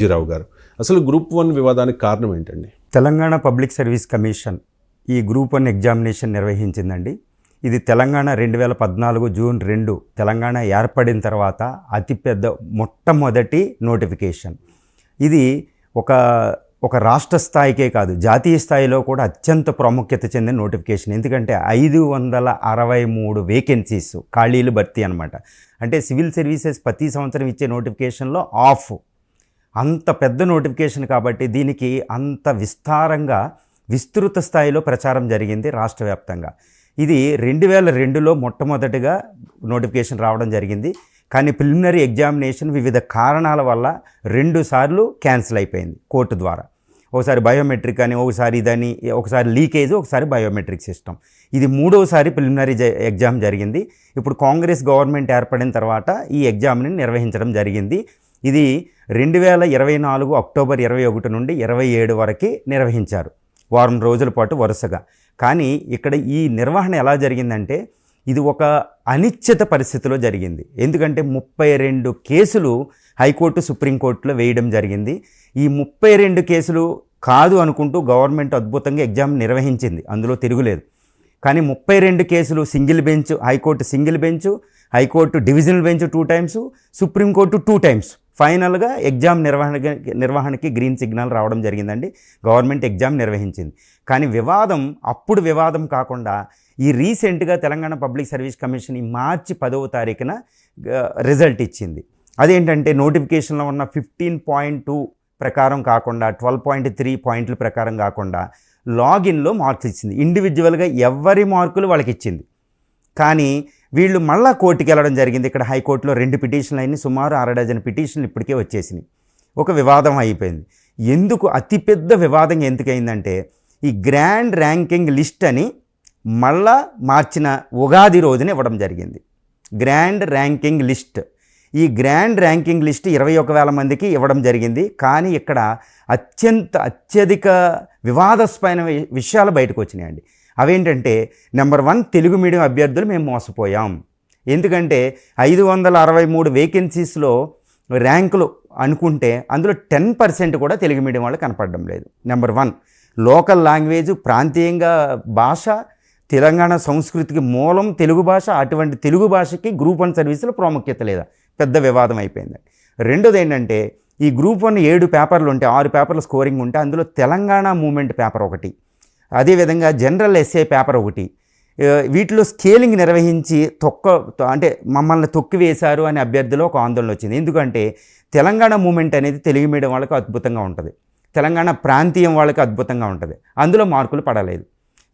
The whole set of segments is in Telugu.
జీరావు గారు. అసలు గ్రూప్ వన్ వివాదానికి కారణం ఏంటండి? తెలంగాణ పబ్లిక్ సర్వీస్ కమిషన్ ఈ గ్రూప్ వన్ ఎగ్జామినేషన్ నిర్వహించిందండి. ఇది తెలంగాణ రెండు వేల పద్నాలుగు జూన్ రెండు తెలంగాణ ఏర్పడిన తర్వాత అతిపెద్ద మొట్టమొదటి నోటిఫికేషన్. ఇది ఒక ఒక రాష్ట్ర స్థాయికే కాదు జాతీయ స్థాయిలో కూడా అత్యంత ప్రాముఖ్యత చెందిన నోటిఫికేషన్. ఎందుకంటే ఐదు వందల అరవై మూడు వేకెన్సీస్ ఖాళీలు భర్తీ అనమాట అంటే సివిల్ సర్వీసెస్ ప్రతి సంవత్సరం ఇచ్చే నోటిఫికేషన్లో ఆఫ్. అంత పెద్ద నోటిఫికేషన్ కాబట్టి దీనికి అంత విస్తారంగా విస్తృత స్థాయిలో ప్రచారం జరిగింది రాష్ట్ర వ్యాప్తంగా. ఇది రెండు వేల రెండులో మొట్టమొదటిగా నోటిఫికేషన్ రావడం జరిగింది. కానీ ప్రిలిమినరీ ఎగ్జామినేషన్ వివిధ కారణాల వల్ల రెండు సార్లు క్యాన్సిల్ అయిపోయింది కోర్టు ద్వారా. ఒకసారి బయోమెట్రిక్ అని ఒకసారి ఇదని ఒకసారి లీకేజ్ ఒకసారి బయోమెట్రిక్ సిస్టమ్. ఇది మూడోసారి ప్రిలిమినరీ జ- ఎగ్జామ్ జరిగింది. ఇప్పుడు కాంగ్రెస్ గవర్నమెంట్ ఏర్పడిన తర్వాత ఈ ఎగ్జామ్ని నిర్వహించడం జరిగింది. ఇది రెండు వేల ఇరవై నాలుగు అక్టోబర్ ఇరవై ఒకటి నుండి ఇరవై ఏడు వరకు నిర్వహించారు. వారం రోజుల పాటు వరుసగా. కానీ ఇక్కడ ఈ నిర్వహణ ఎలా జరిగిందంటే ఇది ఒక అనిశ్చిత పరిస్థితిలో జరిగింది. ఎందుకంటే ముప్పై రెండు కేసులు హైకోర్టు సుప్రీంకోర్టులో వేయడం జరిగింది. ఈ ముప్పై రెండు కేసులు కాదు అనుకుంటూ గవర్నమెంట్ అద్భుతంగా ఎగ్జామ్ నిర్వహించింది. అందులో తిరుగులేదు కానీ ముప్పై రెండు కేసులు single bench high court single bench high court divisional bench two times supreme court two times. ఫైనల్గా ఎగ్జామ్ నిర్వహణ నిర్వహణకి గ్రీన్ సిగ్నల్ రావడం జరిగిందండి. గవర్నమెంట్ ఎగ్జామ్ నిర్వహించింది. కానీ వివాదం అప్పుడు వివాదం కాకుండా ఈ రీసెంట్గా తెలంగాణ పబ్లిక్ సర్వీస్ కమిషన్ ఈ మార్చి పదవ తారీఖున రిజల్ట్ ఇచ్చింది. అదేంటంటే నోటిఫికేషన్లో ఉన్న ఫిఫ్టీన్ పాయింట్ టూ ప్రకారం కాకుండా ట్వెల్వ్ పాయింట్ త్రీ పాయింట్ల ప్రకారం కాకుండా లాగిన్లో మార్క్స్ ఇచ్చింది. ఇండివిజువల్గా ఎవరి మార్కులు వాళ్ళకి ఇచ్చింది. కానీ వీళ్ళు మళ్ళా కోర్టుకి వెళ్ళడం జరిగింది. ఇక్కడ హైకోర్టులో రెండు పిటిషన్లు అయినాయి. సుమారు అర డజన్ పిటిషన్లు ఇప్పటికే వచ్చేసినాయి. ఒక వివాదం అయిపోయింది. ఎందుకు అతిపెద్ద వివాదం ఎందుకైందంటే ఈ గ్రాండ్ ర్యాంకింగ్ లిస్ట్ అని మళ్ళా మార్చిన ఉగాది రోజున ఇవ్వడం జరిగింది. Grand ranking list. ఈ గ్రాండ్ ర్యాంకింగ్ లిస్ట్ ఇరవై ఒక వేల మందికి ఇవ్వడం జరిగింది. కానీ ఇక్కడ అత్యంత అత్యధిక వివాదాస్పైన విషయాలు బయటకు వచ్చినాయండి. అవేంటంటే నెంబర్ వన్ తెలుగు మీడియం అభ్యర్థులు మేము మోసపోయాం. ఎందుకంటే ఐదు వందల అరవై మూడు వేకెన్సీస్లో ర్యాంకులు అనుకుంటే అందులో టెన్ పర్సెంట్ కూడా తెలుగు మీడియం వాళ్ళు కనపడడం లేదు. నెంబర్ వన్ లోకల్ లాంగ్వేజ్ ప్రాంతీయంగా భాష తెలంగాణ సంస్కృతికి మూలం తెలుగు భాష అటువంటి తెలుగు భాషకి గ్రూప్ వన్ సర్వీసులో ప్రాముఖ్యత లేదా. పెద్ద వివాదం అయిపోయింది. రెండోది ఏంటంటే ఈ గ్రూప్ వన్ ఏడు పేపర్లు ఉంటే ఆరు పేపర్ల స్కోరింగ్ ఉంటే అందులో తెలంగాణ మూమెంట్ పేపర్ ఒకటి. అదేవిధంగా జనరల్ ఎస్ఏ పేపర్ ఒకటి. వీటిలో స్కేలింగ్ నిర్వహించి తొక్క అంటే మమ్మల్ని తొక్కివేశారు అనే అభ్యర్థిలో ఒక ఆందోళన వచ్చింది. ఎందుకంటే తెలంగాణ మూమెంట్ అనేది తెలుగు మీడియం వాళ్ళకి అద్భుతంగా ఉంటుంది. తెలంగాణ ప్రాంతీయం వాళ్ళకి అద్భుతంగా ఉంటుంది. అందులో మార్కులు పడలేదు.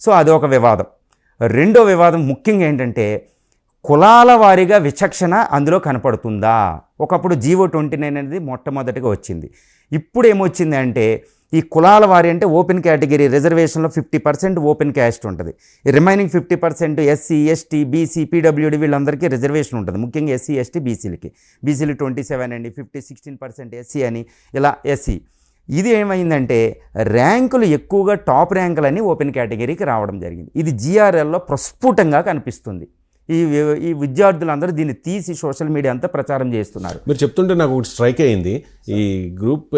సో అదొక వివాదం. రెండో వివాదం ముఖ్యంగా ఏంటంటే కులాల వారీగా విచక్షణ అందులో కనపడుతుందా? ఒకప్పుడు జీవో ట్వంటీ నైన్ అనేది మొట్టమొదటిగా వచ్చింది. ఇప్పుడు ఏమొచ్చింది అంటే ఈ కులాల వారి అంటే ఓపెన్ కేటగిరీ రిజర్వేషన్లో ఫిఫ్టీ పర్సెంట్ ఓపెన్ క్యాస్ట్ ఉంటుంది. ఈ remaining fifty percent SC ST BC PWD వీళ్ళందరికీ రిజర్వేషన్ ఉంటుంది. ముఖ్యంగా ఎస్సీ ఎస్టీ బీసీలకి. బీసీలు ట్వంటీ సెవెన్ అండి ఫిఫ్టీ సిక్స్టీన్ పర్సెంట్ ఎస్సీ అని ఇలా ఎస్సీ. ఇది ఏమైందంటే ర్యాంకులు ఎక్కువగా టాప్ ర్యాంకులని ఓపెన్ కేటగిరీకి రావడం జరిగింది. ఇది జీఆర్ఎల్లో ప్రస్ఫుటంగా కనిపిస్తుంది. ఈ ఈ విద్యార్థులందరూ దీన్ని తీసి సోషల్ మీడియా అంతా ప్రచారం చేస్తున్నారు. మీరు చెప్తుంటే నాకు ఒకటి స్ట్రైక్ అయింది. ఈ గ్రూప్